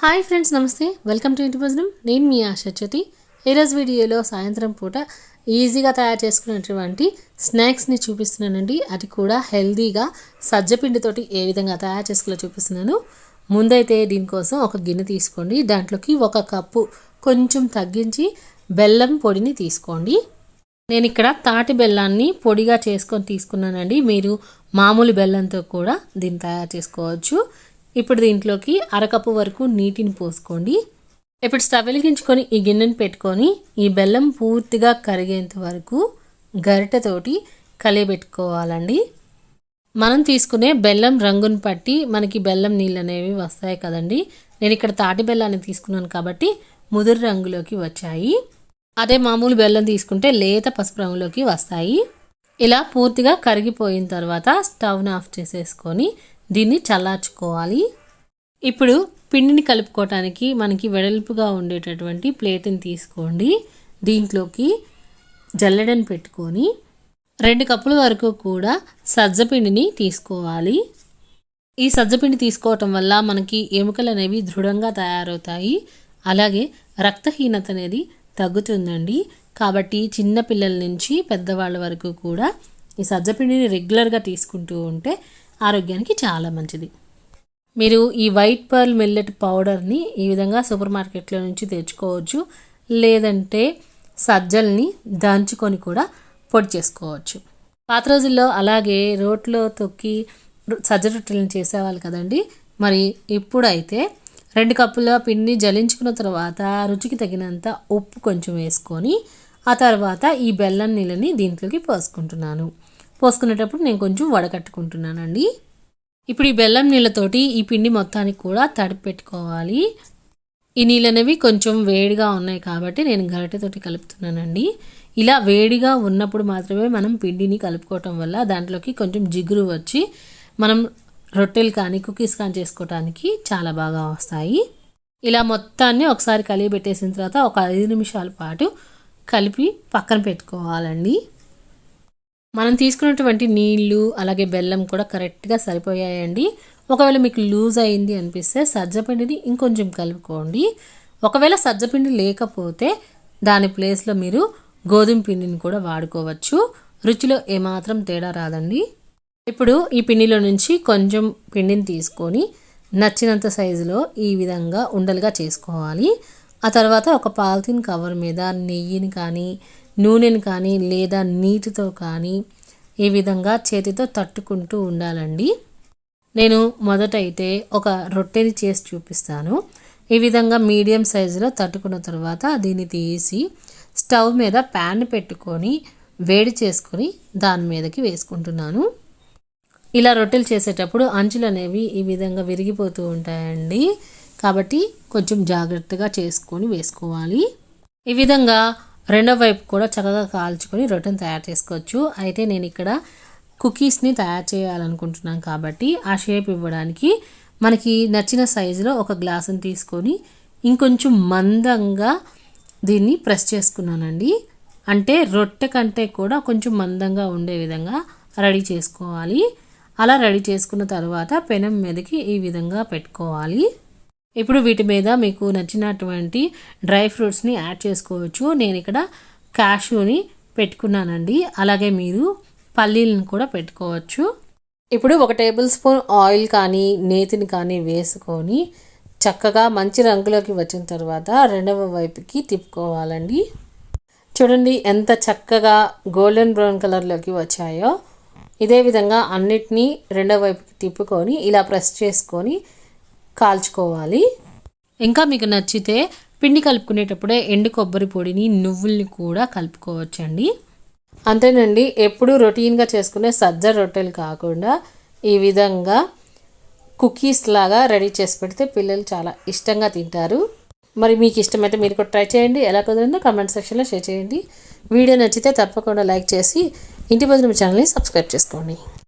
Hi friends నమస్తే. Welcome to Inti Bhojanam. నేను మీ ఆశచ్యుతి ఈరోజు వీడియోలో సాయంత్రం పూట ఈజీగా తయారు చేసుకునేటువంటి స్నాక్స్ని చూపిస్తున్నానండి. అది కూడా హెల్తీగా సజ్జపిండితోటి ఏ విధంగా తయారు చేసుకోవాలో చూపిస్తున్నాను. ముందైతే దీనికోసం ఒక గిన్నె తీసుకోండి. దాంట్లోకి ఒక కప్పు కొంచెం తగ్గించి బెల్లం పొడిని తీసుకోండి. నేను ఇక్కడ తాటి బెల్లాన్ని పొడిగా చేసుకొని తీసుకున్నానండి. మీరు మామూలు బెల్లంతో కూడా దీన్ని తయారు చేసుకోవచ్చు. ఇప్పుడు దీంట్లోకి అరకప్పు వరకు నీటిని పోసుకోండి. ఇప్పుడు స్టవ్ వెలిగించుకొని ఈ గిన్నెను పెట్టుకొని ఈ బెల్లం పూర్తిగా కరిగేంత వరకు గరిటెతోటి కలియబెట్టుకోవాలండి. మనం తీసుకునే బెల్లం రంగును పట్టి మనకి బెల్లం నీళ్ళు అనేవి వస్తాయి కదండి. నేను ఇక్కడ తాటి బెల్లాన్ని తీసుకున్నాను కాబట్టి ముదురు రంగులోకి వచ్చాయి. అదే మామూలు బెల్లం తీసుకుంటే లేత పసుపు రంగులోకి వస్తాయి. ఇలా పూర్తిగా కరిగిపోయిన తర్వాత స్టవ్ని ఆఫ్ చేసేసుకొని దీన్ని చల్లార్చుకోవాలి. ఇప్పుడు పిండిని కలుపుకోవటానికి మనకి వెడల్పుగా ఉండేటటువంటి ప్లేట్ని తీసుకోండి. దీంట్లోకి జల్లెడని పెట్టుకొని రెండు కప్పుల వరకు కూడా సజ్జపిండిని తీసుకోవాలి. ఈ సజ్జపిండి తీసుకోవటం వల్ల మనకి ఎముకలు అనేవి దృఢంగా తయారవుతాయి. అలాగే రక్తహీనత అనేది తగ్గుతుందండి. కాబట్టి చిన్న పిల్లల నుంచి పెద్దవాళ్ళ వరకు కూడా ఈ సజ్జపిండిని రెగ్యులర్గా తీసుకుంటూ ఉంటే ఆరోగ్యానికి చాలా మంచిది. మీరు ఈ వైట్ పర్ల్ మిల్లెట్ పౌడర్ని ఈ విధంగా సూపర్ మార్కెట్లో నుంచి తెచ్చుకోవచ్చు. లేదంటే సజ్జల్ని దంచుకొని కూడా పొడి చేసుకోవచ్చు. పాత రోజుల్లో అలాగే రోట్లో తొక్కి సజ్జ రొట్టెలను చేసేవాళ్ళు కదండి. మరి ఇప్పుడైతే రెండు కప్పుల పిండిని జలించుకున్న తర్వాత రుచికి తగినంత ఉప్పు కొంచెం వేసుకొని ఆ తర్వాత ఈ బెల్లం నీళ్ళని దీంట్లోకి పోసుకుంటున్నాను. పోసుకునేటప్పుడు నేను కొంచెం వడకట్టుకుంటున్నానండి. ఇప్పుడు ఈ బెల్లం నీళ్ళతోటి ఈ పిండి మొత్తానికి కూడా తడిపి పెట్టుకోవాలి. ఈ నీళ్ళు అనేవి కొంచెం వేడిగా ఉన్నాయి కాబట్టి నేను గరిటెతోటి కలుపుతున్నానండి. ఇలా వేడిగా ఉన్నప్పుడు మాత్రమే మనం పిండిని కలుపుకోవటం వల్ల దాంట్లోకి కొంచెం జిగురు వచ్చి మనం రొట్టెలు కానీ కుకీస్ కానీ చేసుకోవడానికి చాలా బాగా వస్తాయి. ఇలా మొత్తాన్ని ఒకసారి కలిగి పెట్టేసిన తర్వాత ఒక ఐదు నిమిషాల పాటు కలిపి పక్కన పెట్టుకోవాలండి. మనం తీసుకున్నటువంటి నీళ్ళు అలాగే బెల్లం కూడా కరెక్ట్గా సరిపోయాయండి. ఒకవేళ మీకు లూజ్ అయింది అనిపిస్తే సజ్జపిండిని ఇంకొంచెం కలుపుకోండి. ఒకవేళ సజ్జపిండి లేకపోతే దాని ప్లేస్లో మీరు గోధుమ పిండిని కూడా వాడుకోవచ్చు. రుచిలో ఏమాత్రం తేడా రాదండి. ఇప్పుడు ఈ పిండిలో నుంచి కొంచెం పిండిని తీసుకొని నచ్చినంత సైజులో ఈ విధంగా ఉండలుగా చేసుకోవాలి. ఆ తర్వాత ఒక పాలిథిన్ కవర్ మీద నెయ్యిని కానీ నూనెను కానీ లేదా నీటితో కానీ ఈ విధంగా చేతితో తట్టుకుంటూ ఉండాలండి. నేను మొదటైతే ఒక రొట్టెని చేసి చూపిస్తాను. ఈ విధంగా మీడియం సైజులో తట్టుకున్న తర్వాత దీన్ని తీసి స్టవ్ మీద ప్యాన్ పెట్టుకొని వేడి చేసుకొని దాని మీదకి వేసుకుంటున్నాను. ఇలా రొట్టెలు చేసేటప్పుడు అంచులు అనేవి ఈ విధంగా విరిగిపోతూ ఉంటాయండి. కాబట్టి కొంచెం జాగ్రత్తగా చేసుకొని వేసుకోవాలి. ఈ విధంగా రెండో వైపు కూడా చక్కగా కాల్చుకొని రొట్టెను తయారు చేసుకోవచ్చు. అయితే నేను ఇక్కడ కుకీస్ని తయారు చేయాలనుకుంటున్నాను కాబట్టి ఆ షేప్ ఇవ్వడానికి మనకి నచ్చిన సైజులో ఒక గ్లాసుని తీసుకొని ఇంకొంచెం మందంగా దీన్ని ప్రెస్ చేసుకున్నానండి. అంటే రొట్టె కంటే కూడా కొంచెం మందంగా ఉండే విధంగా రెడీ చేసుకోవాలి. అలా రెడీ చేసుకున్న తర్వాత పెనం మీదకి ఈ విధంగా పెట్టుకోవాలి. ఇప్పుడు వీటి మీద మీకు నచ్చినటువంటి డ్రై ఫ్రూట్స్ని యాడ్ చేసుకోవచ్చు. నేను ఇక్కడ క్యాషూని పెట్టుకున్నానండి. అలాగే మీరు పల్లీలను కూడా పెట్టుకోవచ్చు. ఇప్పుడు ఒక టేబుల్ స్పూన్ ఆయిల్ కానీ నేతిని కానీ వేసుకొని చక్కగా మంచి రంగులోకి వచ్చిన తర్వాత రెండవ వైపుకి తిప్పుకోవాలండి. చూడండి ఎంత చక్కగా గోల్డెన్ బ్రౌన్ కలర్లోకి వచ్చాయో. ఇదే విధంగా అన్నిటినీ రెండవ వైపుకి తిప్పుకొని ఇలా ప్రెస్ చేసుకొని కాల్చుకోవాలి. ఇంకా మీకు నచ్చితే పిండి కలుపుకునేటప్పుడే ఎండు కొబ్బరి పొడిని నువ్వుల్ని కూడా కలుపుకోవచ్చండి. అంతేనండి ఎప్పుడు రొటీన్గా చేసుకునే సజ్జ రొట్టెలు కాకుండా ఈ విధంగా కుకీస్ లాగా రెడీ చేసి పెడితే పిల్లలు చాలా ఇష్టంగా తింటారు. మరి మీకు ఇష్టమైతే మీరు కూడా ట్రై చేయండి. ఎలా కుదిరిందో కమెంట్ సెక్షన్లో షేర్ చేయండి. వీడియో నచ్చితే తప్పకుండా లైక్ చేసి ఇంటి బదులు ఛానల్ని సబ్స్క్రైబ్ చేసుకోండి.